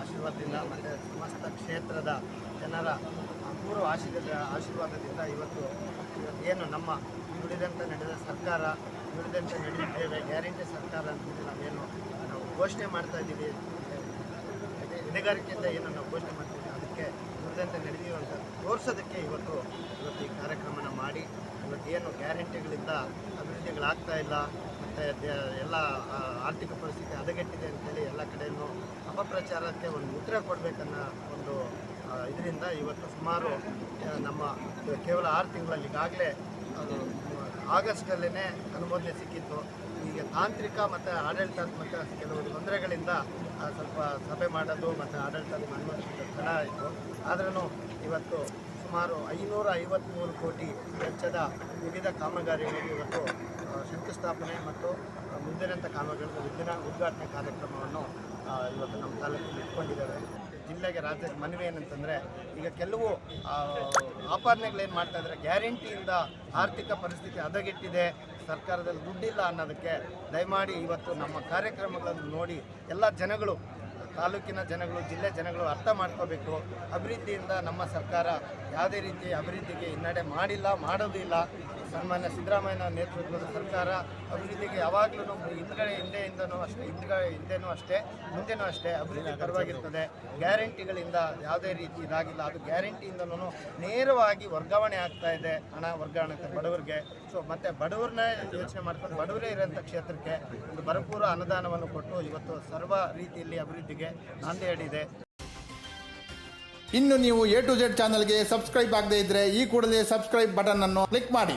ಆಶೀರ್ವಾದದಿಂದ, ಮತ್ತು ಸಮಸ್ತ ಕ್ಷೇತ್ರದ ಜನರ ಅಪೂರ್ವ ಆಶೀರ್ವಾದ, ಆಶೀರ್ವಾದದಿಂದ ಇವತ್ತು ಏನು ನಮ್ಮ ದುಡಿದಂಥ ನಡೆದ ಸರ್ಕಾರ, ನುಡಿದಂತೆ ನಡೆದಿದ್ದೇವೆ ಗ್ಯಾರಂಟಿ ಸರ್ಕಾರ ಅಂತೇಳಿ ನಾವೇನು ನಾವು ಘೋಷಣೆ ಮಾಡ್ತಾ ಇದ್ದೀವಿ. ಹೊಣೆಗಾರಿಕೆಯಿಂದ ಏನು ನಾವು ಘೋಷಣೆ ಮಾಡ್ತೀವಿ, ಅದಕ್ಕೆ ನುಡಿದಂತೆ ನಡೆದೀವಿ ಅಂತ ತೋರಿಸೋದಕ್ಕೆ ಇವತ್ತು ಇವತ್ತು ಈ ಕಾರ್ಯಕ್ರಮನ ಮಾಡಿ ಇವತ್ತೇನು ಗ್ಯಾರಂಟಿಗಳಿಂದ ಅಭಿವೃದ್ಧಿಗಳಾಗ್ತಾ ಇಲ್ಲ, ಮತ್ತು ಎಲ್ಲ ಆರ್ಥಿಕ ಪರಿಸ್ಥಿತಿ ಹದಗೆಟ್ಟಿದೆ ಅಂತೇಳಿ ಎಲ್ಲ ಕಡೆಯೂ ಅಪಪ್ರಚಾರಕ್ಕೆ ಒಂದು ಉತ್ತರ ಕೊಡಬೇಕನ್ನೋ ಒಂದು ಇದರಿಂದ ಇವತ್ತು ಸುಮಾರು ನಮ್ಮ ಕೇವಲ ಆರು ತಿಂಗಳಲ್ಲಿ ಈಗಾಗಲೇ ಅದು ಆಗಸ್ಟಲ್ಲೇ ಅನುಮೋದನೆ ಸಿಕ್ಕಿತ್ತು. ಈಗ ತಾಂತ್ರಿಕ ಮತ್ತು ಆಡಳಿತಾತ್ಮಕ ಕೆಲವು ತೊಂದರೆಗಳಿಂದ ಸ್ವಲ್ಪ ಸಭೆ ಮಾಡೋದು ಮತ್ತು ಆಡಳಿತಾತ್ಮಕ ಅನುಮೋದಿಸಿದ ತಡ ಆಯಿತು ಆದ್ರೂ ಇವತ್ತು ಸುಮಾರು ಐನೂರ ಐವತ್ತ್ಮೂರು ಕೋಟಿ ವೆಚ್ಚದ ವಿವಿಧ ಕಾಮಗಾರಿಗಳಿಗೆ ಇವತ್ತು ಶಂಕುಸ್ಥಾಪನೆ ಮತ್ತು ಮುಂದಿನಂಥ ಕಾಮಗಾರಿಗಳ ವಿಭಿನ್ನ ಉದ್ಘಾಟನೆ ಕಾರ್ಯಕ್ರಮವನ್ನು ಇವತ್ತು ನಮ್ಮ ತಾಲೂಕಿನಲ್ಲಿ ಇಟ್ಕೊಂಡಿದ್ದೇವೆ ಜಿಲ್ಲೆಗೆ ರಾಜ್ಯದ ಮನವಿ ಏನಂತಂದರೆ, ಈಗ ಕೆಲವು ಆಪಾದನೆಗಳೇನು ಮಾಡ್ತಾ ಇದ್ದಾರೆ, ಗ್ಯಾರಂಟಿಯಿಂದ ಆರ್ಥಿಕ ಪರಿಸ್ಥಿತಿ ಹದಗೆಟ್ಟಿದೆ, ಸರ್ಕಾರದಲ್ಲಿ ದುಡ್ಡಿಲ್ಲ ಅನ್ನೋದಕ್ಕೆ ದಯಮಾಡಿ ಇವತ್ತು ನಮ್ಮ ಕಾರ್ಯಕ್ರಮಗಳನ್ನು ನೋಡಿ ಎಲ್ಲ ಜನಗಳು ತಾಲೂಕಿನ ಜನಗಳು, ಜಿಲ್ಲೆ ಜನಗಳು ಅರ್ಥ ಮಾಡ್ಕೋಬೇಕು. ಅಭಿವೃದ್ಧಿಯಿಂದ ನಮ್ಮ ಸರ್ಕಾರ ಯಾವುದೇ ರೀತಿ ಅಭಿವೃದ್ಧಿಗೆ ಹಿನ್ನಡೆ ಮಾಡಿಲ್ಲ ಮಾಡೋದು ಇಲ್ಲ ಸನ್ಮಾನ್ಯ ಸಿದ್ದರಾಮಯ್ಯನ ನೇತೃತ್ವದ ಸರ್ಕಾರ ಅಭಿವೃದ್ಧಿಗೆ ಯಾವಾಗಲೂ ಹಿಂದ್ಗಡೆ ಹಿಂದೆಯಿಂದನೂ ಅಷ್ಟೇ, ಹಿಂದ್ಗಡೆ ಹಿಂದೆನೂ ಅಷ್ಟೇ, ಮುಂದೆನೂ ಅಷ್ಟೇ ಅಭಿವೃದ್ಧಿ ಪರವಾಗಿರ್ತದೆ. ಗ್ಯಾರಂಟಿಗಳಿಂದ ಯಾವುದೇ ರೀತಿ ಇದಾಗಿಲ್ಲ. ಅದು ಗ್ಯಾರಂಟಿಯಿಂದನೂ ನೇರವಾಗಿ ವರ್ಗಾವಣೆ ಆಗ್ತಾ ಇದೆ ಹಣ ವರ್ಗಾವಣೆ ಬಡವರಿಗೆ. ಸೊ ಮತ್ತು ಬಡವ್ರನ್ನ ಯೋಚನೆ ಮಾಡ್ಕೊಂಡು ಬಡವರೇ ಇರೋಂಥ ಕ್ಷೇತ್ರಕ್ಕೆ ಒಂದು ಭರಪೂರ ಅನುದಾನವನ್ನು ಕೊಟ್ಟು ಇವತ್ತು ಸರ್ವ ರೀತಿಯಲ್ಲಿ ಅಭಿವೃದ್ಧಿಗೆ ನಾಂದಿ ಹೇಳಿದೆ ಇನ್ನು ನೀವು ಎ ಟು ಜೆಡ್ ಚಾನಲ್ಗೆ ಸಬ್ಸ್ಕ್ರೈಬ್ ಆಗದೇ ಇದ್ರೆ ಈ ಕೂಡಲೇ ಸಬ್ಸ್ಕ್ರೈಬ್ ಬಟನ್ ಅನ್ನು ಕ್ಲಿಕ್ ಮಾಡಿ.